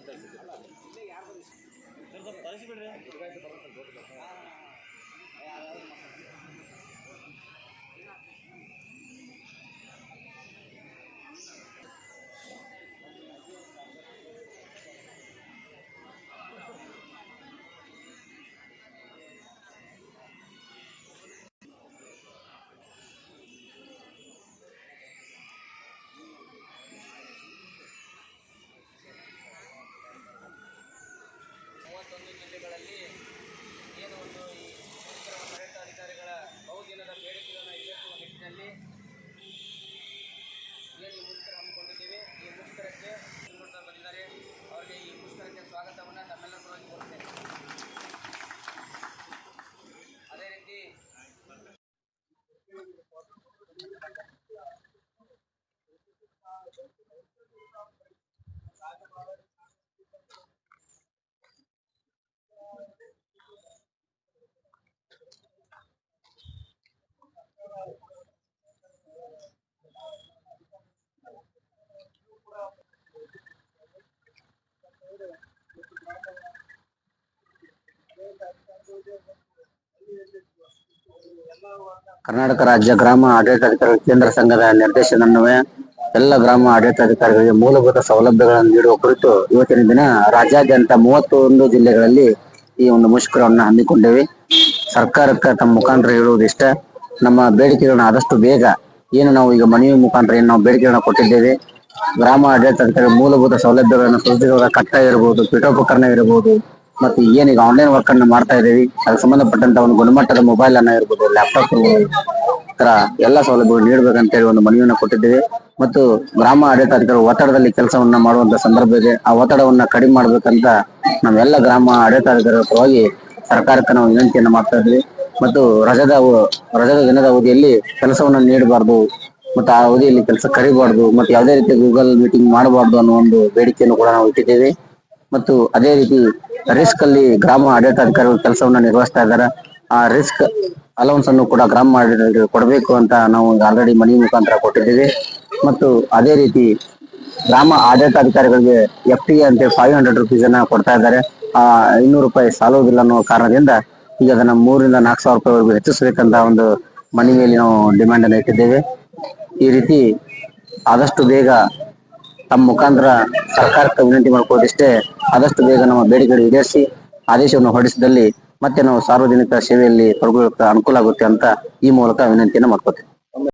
ಮೂವತ್ತೊಂದು ಈ ಮುಷ್ಕರ ಹಮ್ಮಿಕೊಂಡಿದ್ದೀವಿ. ಈ ಮುಷ್ಕರಕ್ಕೆ ಶ್ರೀಮಂತ ಬಂದಿದ್ದಾರೆ. ಅವರಿಗೆ ಈ ಮುಷ್ಕರಕ್ಕೆ ಸ್ವಾಗತವನ್ನು ತಮ್ಮೆಲ್ಲರ ಪರವಾಗಿ ಕೋರುತ್ತೇನೆ. ಅದೇ ರೀತಿ ಕರ್ನಾಟಕ ರಾಜ್ಯ ಗ್ರಾಮ ಆಡಳಿತಾಧಿಕಾರಿಗಳ ಕೇಂದ್ರ ಸಂಘದ ನಿರ್ದೇಶನನ್ವಯ ಎಲ್ಲ ಗ್ರಾಮ ಆಡಳಿತಾಧಿಕಾರಿಗಳಿಗೆ ಮೂಲಭೂತ ಸೌಲಭ್ಯಗಳನ್ನು ನೀಡುವ ಕುರಿತು ಇವತ್ತಿನ ದಿನ ರಾಜ್ಯಾದ್ಯಂತ ಮೂವತ್ತೊಂದು ಜಿಲ್ಲೆಗಳಲ್ಲಿ ಈ ಒಂದು ಮುಷ್ಕರವನ್ನು ಹಮ್ಮಿಕೊಂಡೇವೆ. ಸರ್ಕಾರಕ್ಕೆ ತಮ್ಮ ಮುಖಾಂತರ ಹೇಳುವುದಿಷ್ಟ ನಮ್ಮ ಬೇಡಿಕೆಗಳನ್ನ ಆದಷ್ಟು ಬೇಗ ಏನು ನಾವು ಈಗ ಮನವಿ ಮುಖಾಂತರ ಏನು ನಾವು ಬೇಡಿಕೆಗಳನ್ನ ಕೊಟ್ಟಿದ್ದೇವೆ. ಗ್ರಾಮ ಆಡಳಿತಾಧಿಕಾರಿ ಮೂಲಭೂತ ಸೌಲಭ್ಯಗಳನ್ನು ಸುದ್ದಿಗಳ ಕಟ್ಟ ಇರಬಹುದು ಪೀಠೋಪಕರಣ ಇರಬಹುದು ಮತ್ತು ಏನೀಗ ಆನ್ಲೈನ್ ವರ್ಕ್ ಅನ್ನ ಮಾಡ್ತಾ ಇದೀವಿ ಅದಕ್ಕೆ ಸಂಬಂಧಪಟ್ಟಂತ ಒಂದು ಗುಣಮಟ್ಟದ ಮೊಬೈಲ್ ಅನ್ನ ಇರ್ಬೋದು ಲ್ಯಾಪ್ಟಾಪ್ ತರ ಎಲ್ಲ ಸೌಲಭ್ಯಗಳು ನೀಡಬೇಕಂತ ಹೇಳಿ ಒಂದು ಮನವಿಯನ್ನು ಕೊಟ್ಟಿದ್ದೇವೆ. ಮತ್ತು ಗ್ರಾಮ ಆಡಳಿತಾಧಿಕಾರಿ ಒತ್ತಡದಲ್ಲಿ ಕೆಲಸವನ್ನ ಮಾಡುವಂತ ಸಂದರ್ಭ ಇದೆ. ಆ ಒತ್ತಡವನ್ನ ಕಡಿಮೆ ಮಾಡ್ಬೇಕಂತ ನಾವೆಲ್ಲ ಗ್ರಾಮ ಆಡಳಿತಾಧಿಕಾರಿಗಳ ಪರವಾಗಿ ಸರ್ಕಾರಕ್ಕೆ ನಾವು ವಿನಂತಿಯನ್ನ ಮಾಡ್ತಾ ಇದ್ವಿ ಮತ್ತು ರಜದ ರಜದ ದಿನದ ಅವಧಿಯಲ್ಲಿ ಕೆಲಸವನ್ನ ನೀಡಬಾರ್ದು, ಮತ್ತು ಆ ಅವಧಿಯಲ್ಲಿ ಕೆಲಸ ಕರಿಬಾರ್ದು, ಮತ್ತು ಯಾವುದೇ ರೀತಿ ಗೂಗಲ್ ಮೀಟಿಂಗ್ ಮಾಡಬಾರ್ದು ಅನ್ನೋ ಒಂದು ಬೇಡಿಕೆಯನ್ನು ಕೂಡ ನಾವು ಇಟ್ಟಿದ್ದೇವೆ. ಮತ್ತು ಅದೇ ರೀತಿ ರಿಸ್ಕ್ ಅಲ್ಲಿ ಗ್ರಾಮ ಆಡಳಿತಾಧಿಕಾರಿಗಳು ಕೆಲಸವನ್ನ ನಿರ್ವಹಿಸ್ತಾ ಇದ್ದಾರೆ. ಆ ರಿಸ್ಕ್ ಅಲೌನ್ಸ್ ಅನ್ನು ಕೂಡ ಗ್ರಾಮ ಆಡಳಿತ ಕೊಡಬೇಕು ಅಂತ ನಾವು ಆಲ್ರೆಡಿ ಮನವಿ ಮುಖಾಂತರ ಕೊಟ್ಟಿದ್ದೇವೆ. ಮತ್ತು ಅದೇ ರೀತಿ ಗ್ರಾಮ ಆಡಳಿತಾಧಿಕಾರಿಗಳಿಗೆ ಎಫ್ ಟಿ ಅಂತ ಫೈವ್ ಹಂಡ್ರೆಡ್ ರುಪೀಸ್ ಅನ್ನ ಕೊಡ್ತಾ ಇದ್ದಾರೆ. ಆ ಇನ್ನೂರು ರೂಪಾಯಿ ಸಾಲೋದಿಲ್ಲ ಅನ್ನೋ ಕಾರಣದಿಂದ ಈಗ ಅದನ್ನ ಮೂರಿಂದ ನಾಲ್ಕು ಸಾವಿರ ರೂಪಾಯಿವರೆಗೂ ಹೆಚ್ಚಿಸಬೇಕಂತ ಒಂದು ಮನವಿಯಲ್ಲಿ ನಾವು ಡಿಮ್ಯಾಂಡ್ ಅನ್ನು ಇಟ್ಟಿದ್ದೇವೆ. ಈ ರೀತಿ ಆದಷ್ಟು ಬೇಗ ತಮ್ಮ ಮುಖಾಂತರ ಸರ್ಕಾರಕ್ಕೆ ವಿನಂತಿ ಮಾಡ್ಕೊಳ್ಳೋದಿಷ್ಟೇ ಆದಷ್ಟು ಬೇಗ ನಮ್ಮ ಬೇಡಿಕೆಗಳು ಈಡೇರಿಸಿ ಆದೇಶವನ್ನು ಹೊರಡಿಸಿದಲ್ಲಿ ಮತ್ತೆ ನಾವು ಸಾರ್ವಜನಿಕ ಸೇವೆಯಲ್ಲಿ ತೊಡಗೊಳ್ಳಕ್ಕೆ ಅನುಕೂಲ ಆಗುತ್ತೆ ಅಂತ ಈ ಮೂಲಕ ವಿನಂತಿಯನ್ನು ಮಾಡ್ಕೊತೇವೆ